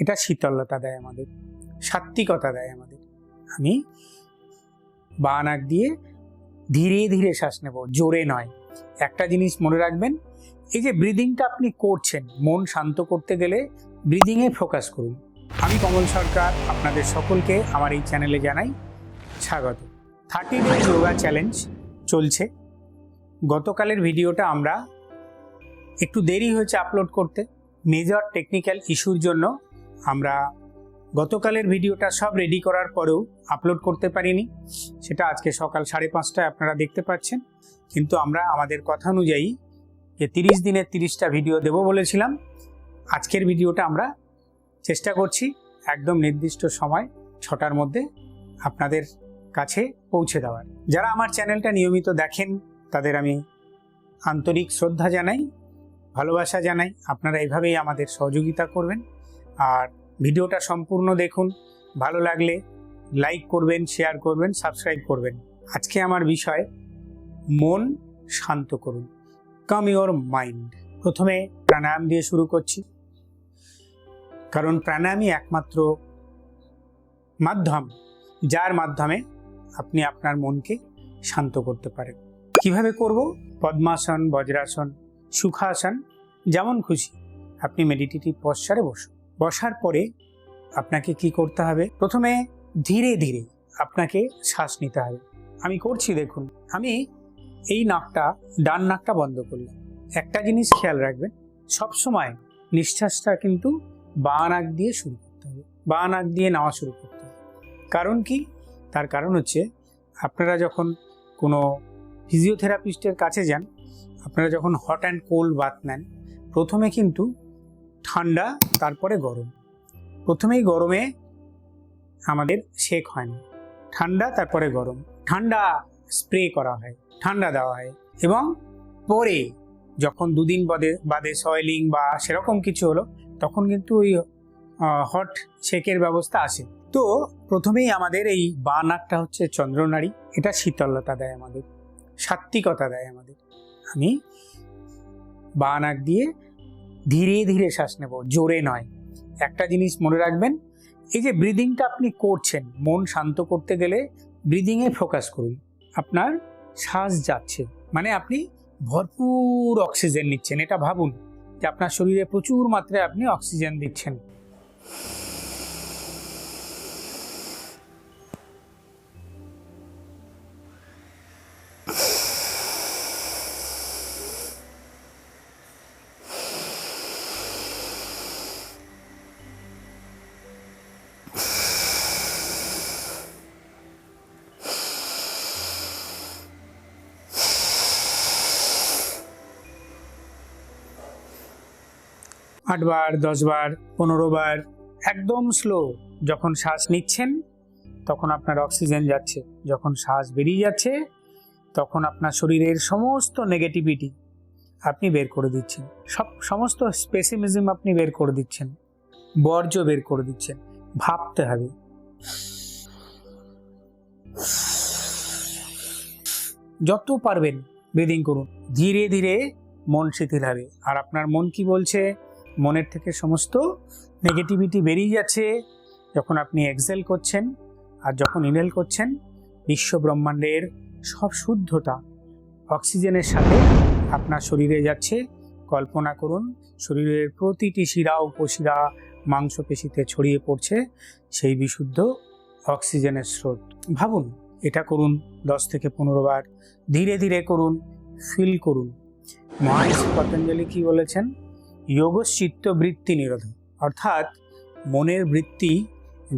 এটা শীতলতা দেয় আমাদের সাত্বিকতা দেয় আমাদের। আমি বা নাক দিয়ে ধীরে ধীরে শ্বাস নেব, জোরে নয়। একটা জিনিস মনে রাখবেন, এই যে ব্রিদিংটা আপনি করছেন, মন শান্ত করতে গেলে ব্রিদিংয়ে ফোকাস করুন। আমি কমল সরকার, আপনাদের সকলকে আমার এই চ্যানেলে জানাই স্বাগত। থার্টি ডে যোগা চ্যালেঞ্জ চলছে। গতকালের ভিডিওটা আমরা একটু দেরি হয়েছে আপলোড করতে মেজর টেকনিক্যাল ইস্যুর জন্য আমরা গতকালের ভিডিওটা সব রেডি করার পরেও আপলোড করতে পারিনি। সেটা আজকে সকাল সাড়ে পাঁচটায় আপনারা দেখতে পাচ্ছেন। কিন্তু আমরা আমাদের কথা অনুযায়ী যে তিরিশ দিনের তিরিশটা ভিডিও দেব বলেছিলাম। আজকের ভিডিওটা আমরা চেষ্টা করছি একদম নির্দিষ্ট সময়, ছটার মধ্যে আপনাদের কাছে পৌঁছে দেওয়ার। যারা আমার চ্যানেলটা নিয়মিত দেখেন, তাদের আমি আন্তরিক শ্রদ্ধা জানাই, ভালোবাসা জানাই। আপনারা এইভাবেই আমাদের সহযোগিতা করবেন। আর ভিডিওটা সম্পূর্ণ দেখুন। ভালো লাগলে লাইক করবেন শেয়ার করবেন সাবস্ক্রাইব করবেন। আজকে আমার বিষয়, মন শান্ত করুন। কাম ইওর মাইন্ড প্রথমে প্রাণায়াম দিয়ে শুরু করছি। কারণ প্রাণায়ামই একমাত্র মাধ্যম, যার মাধ্যমে আপনি আপনার মনকে শান্ত করতে পারেন। কীভাবে করব? পদ্মাসন, বজ্রাসন, সুখাসন, যেমন খুশি। আপনি মেডিটেটিভ পশ্চারে বসুন। বসার পরে আপনাকে কি করতে হবে? প্রথমে ধীরে ধীরে আপনাকে শ্বাস নিতে হবে। আমি করছি দেখুন, আমি এই নাকটা, ডান নাকটা বন্ধ করলাম। একটা জিনিস খেয়াল রাখবেন সব সময় নিঃশ্বাসটা কিন্তু বাঁ নাক দিয়ে শুরু করতে হবে। বা নাক দিয়ে নেওয়া শুরু করতে হবে। কারণ কি? তার কারণ হচ্ছে আপনারা যখন কোনো ফিজিওথেরাপিস্টের কাছে যান, আপনারা যখন হট অ্যান্ড কোল্ড বাথ নেন, প্রথমে কিন্তু ঠান্ডা, তারপরে গরম। প্রথমেই গরমে আমাদের শেক হয় না। ঠান্ডা, তারপরে গরম। ঠান্ডা স্প্রে করা হয়, ঠান্ডা দেওয়া হয় এবং পরে যখন দুদিন বাদে বাদে সয়েলিং বা সেরকম কিছু হলো, তখন কিন্তু ওই হট শেকের ব্যবস্থা আসে। তো প্রথমেই আমাদের এই বা নাকটা হচ্ছে চন্দ্রনারী এটা শীতলতা দেয় আমাদের সাত্বিকতা দেয় আমাদের। আমি বা নাক দিয়ে ধীরে ধীরে শ্বাস নেব, জোরে নয়। একটা জিনিস মনে রাখবেন, এই যে ব্রিদিংটা আপনি করছেন, মন শান্ত করতে গেলে ব্রিদিংয়ে ফোকাস করুন। আপনার শ্বাস যাচ্ছে মানে আপনি ভরপুর অক্সিজেন নিচ্ছেন, এটা ভাবুন যে আপনার শরীরে প্রচুর মাত্রায় আপনি অক্সিজেন দিচ্ছেন। আটবার, দশবার পনেরো বার একদম স্লো যখন শ্বাস নিচ্ছেন, তখন আপনার অক্সিজেন যাচ্ছে। যখন শ্বাস বেরিয়ে যাচ্ছে, তখন আপনার শরীরের সমস্ত নেগেটিভিটি আপনি বের করে দিচ্ছেন। সব, সমস্ত স্পেসিমিজম আপনি বের করে দিচ্ছেন। বর্জ্য বের করে দিচ্ছেন। ভাবতে হবে। যত পারবেন ব্রিদিং করুন। ধীরে ধীরে মন শিথিল হবে। আর আপনার মন কি বলছে? মনের থেকে সমস্ত নেগেটিভিটি বেরিয়ে যাচ্ছে। যখন আপনি এক্সেল করছেন আর যখন ইনহেল করছেন, বিশ্ব ব্রহ্মাণ্ডের সব শুদ্ধতা অক্সিজেনের সাথে আপনার শরীরে যাচ্ছে। কল্পনা করুন, শরীরের প্রতিটি শিরা, উপশিরা, মাংসপেশিতে ছড়িয়ে পড়ছে সেই বিশুদ্ধ অক্সিজেনের স্রোত। ভাবুন, এটা করুন দশ থেকে পনেরো বার। ধীরে ধীরে করুন ফিল করুন। মহারিষি পতঞ্জলি কি বলেছেন? যোগশ্চিত্ত বৃত্তি নিরোধ অর্থাৎ মনের বৃত্তি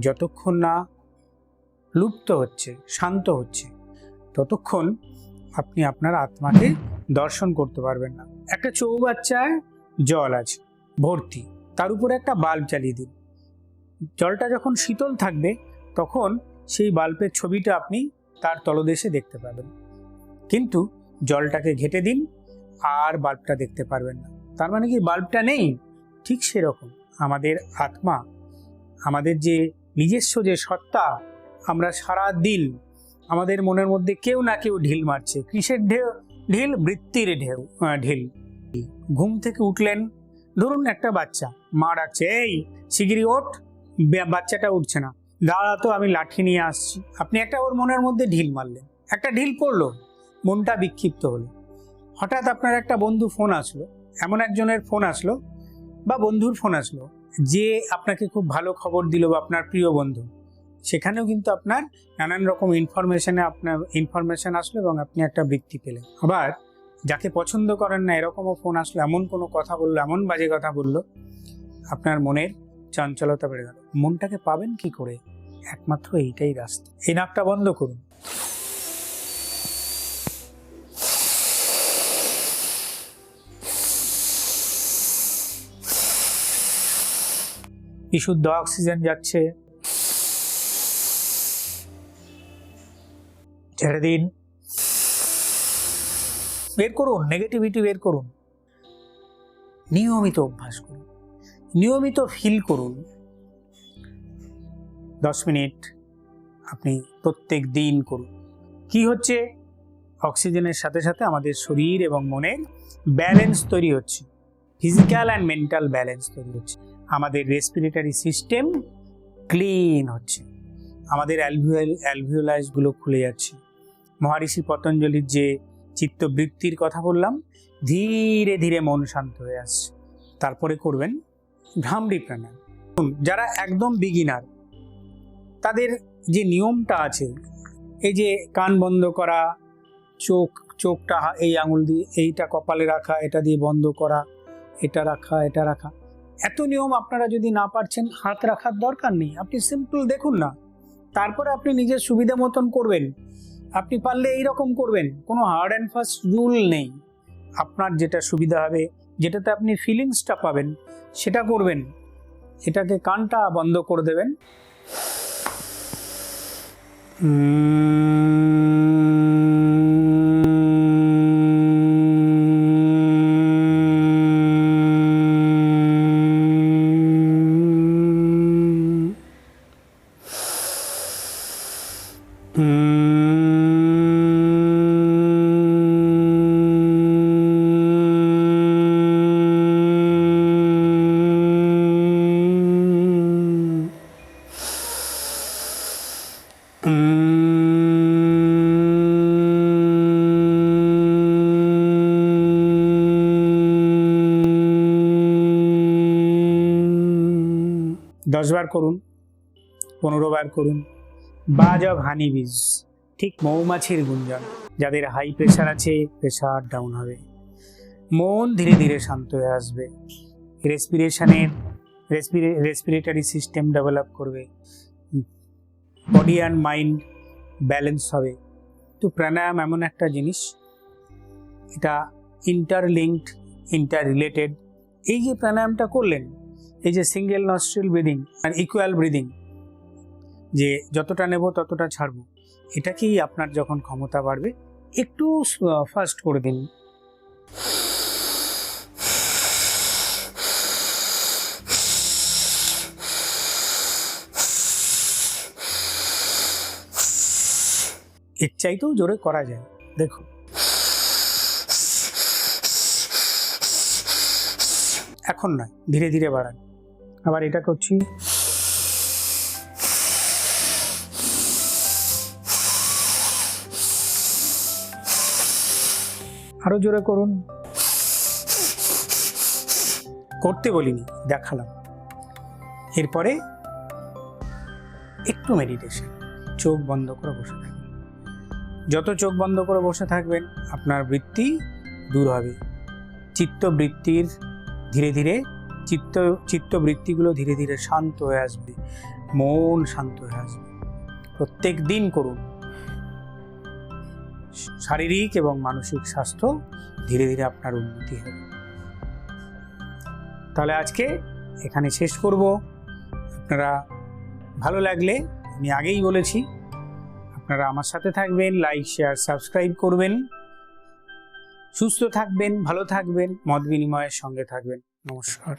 যতক্ষণ না লুপ্ত হচ্ছে, শান্ত হচ্ছে, ততক্ষণ আপনি আপনার আত্মাকে দর্শন করতে পারবেন না। একটা চৌবাচ্চায় জল আছে, ভর্তি, তার উপরে একটা বাল্ব চালিয়ে দিন। জলটা যখন শীতল থাকবে, তখন সেই বাল্বের ছবিটা আপনি তার তলদেশে দেখতে পাবেন। কিন্তু জলটাকে ঘেটে দিন, আর বাল্বটা দেখতে পারবেন না। তার মানে কি বাল্বটা নেই? ঠিক সেরকম। আমাদের আত্মা, আমাদের যে নিজস্ব যে সত্তা, আমরা সারা দিন আমাদের মনের মধ্যে কেউ না কেউ ঢিল মারছে। কিসের ঢেউ? ঢিল? বৃত্তির ঢেউ ঢিল। ঘুম থেকে উঠলেন, ধরুন একটা বাচ্চা, মা ডাকছে, এই শিগিরি ওঠ। বাচ্চাটা উঠছে না। দাঁড়া তো, আমি লাঠি নিয়ে আসছি। আপনি একটা ওর মনের মধ্যে ঢিল মারলেন। একটা ঢিল পড়ল, মনটা বিক্ষিপ্ত হলো। হঠাৎ আপনার একটা বন্ধু ফোন আসলো এমন একজনের ফোন আসলো বা বন্ধুর ফোন আসলো যে আপনাকে খুব ভালো খবর দিল বা আপনার প্রিয় বন্ধু। সেখানেও কিন্তু আপনার নানান রকম ইনফরমেশনে আপনার ইনফরমেশন আসলো এবং আপনি একটা বৃত্তি পেলেন। আবার যাকে পছন্দ করেন না এরকমও ফোন আসলো, এমন কোনো কথা বলল, এমন বাজে কথা বলল, আপনার মনের চঞ্চলতা বেড়ে গেল। মনটাকে পাবেন কি করে? একমাত্র এইটাই রাস্তা। এই নাকটা বন্ধ করুন। বিশুদ্ধ অক্সিজেন যাচ্ছে। ছেড়ে দিন। বের করুন নেগেটিভিটি বের করুন। নিয়মিত অভ্যাস করুন। নিয়মিত ফিল করুন। দশ মিনিট আপনি প্রত্যেক দিন করুন। কি হচ্ছে? অক্সিজেনের সাথে সাথে আমাদের শরীর এবং মনের ব্যালেন্স তৈরি হচ্ছে। ফিজিক্যাল অ্যান্ড মেন্টাল ব্যালেন্স তৈরি হচ্ছে। আমাদের রেসপিরেটারি সিস্টেম ক্লিন হচ্ছে। আমাদের অ্যালভিওল অ্যালভিওলাইজগুলো খুলে যাচ্ছে। মহারিষি পতঞ্জলির যে চিত্তবৃত্তির কথা বললাম, ধীরে ধীরে মন শান্ত হয়ে আসছে। তারপরে করবেন ভ্রামরি প্রাণায়াম। যারা একদম বিগিনার তাদের যে নিয়মটা আছে, এই যে কান বন্ধ করা, চোখ, চোখটা এই আঙুল দিয়ে, এইটা কপালে রাখা, এটা দিয়ে বন্ধ করা, এটা রাখা এটা রাখা এত নিয়ম আপনারা যদি না পারছেন, হাত রাখার দরকার নেই। আপনি সিম্পল দেখুন না। তারপরে আপনি নিজের সুবিধা মতন করবেন। আপনি পারলে এইরকম করবেন। কোনো হার্ড অ্যান্ড ফাস্ট রুল নেই। আপনার যেটা সুবিধা হবে, যেটাতে আপনি ফিলিংসটা পাবেন, সেটা করবেন। এটাকে কানটা বন্ধ করে দেবেন। দশ বার করুন, পনেরো বার করুন। বাজ অফ হানি বীজ, ঠিক মৌমাছির গুঞ্জন। যাদের হাই প্রেশার আছে প্রেশার ডাউন হবে। মন ধীরে ধীরে শান্ত হয়ে আসবে। রেসপিরেশনের রেসপিরেটরি সিস্টেম ডেভেলপ করবে। বডি অ্যান্ড মাইন্ড ব্যালেন্স হবে। তো প্রাণায়াম এমন একটা জিনিস, এটা ইন্টারলিঙ্কড ইন্টার রিলেটেড এই যে প্রাণায়ামটা করলেন এই যে সিঙ্গেল নস্ট্রিল ব্রিদিং আর ইকুয়াল ব্রিদিং যে যতটা নেব ততটা ছাড়বো এটাকেই আপনার যখন ক্ষমতা বাড়বে, একটু ফাস্ট করে দিন। এর চাইতেও জোরে করা যায় দেখুন এখন নয়, ধীরে ধীরে বাড়ান। আবার এটা করছি। আরও জোরে করুন। করতে বলিনি, দেখালাম। এরপরে একটু মেডিটেশন চোখ বন্ধ করে বসে থাকবেন যত চোখ বন্ধ করে বসে থাকবেন, আপনার বৃত্তি দূর হবে। চিত্তবৃত্তির ধীরে ধীরে চিত্ত, চিত্তবৃত্তিগুলো ধীরে ধীরে শান্ত হয়ে আসবে। মন শান্ত হয়ে আসবে। প্রত্যেক দিন করুন। শারীরিক এবং মানসিক স্বাস্থ্য ধীরে ধীরে আপনার উন্নতি হবে। তাহলে আজকে এখানে শেষ করব। আপনারা ভালো লাগলে আমি আগেই বলেছি, আপনারা আমার সাথে থাকবেন, লাইক, শেয়ার, সাবস্ক্রাইব করবেন। সুস্থ থাকবেন, ভালো থাকবেন, মত বিনিময়ের সঙ্গে থাকবেন। নমস্কার।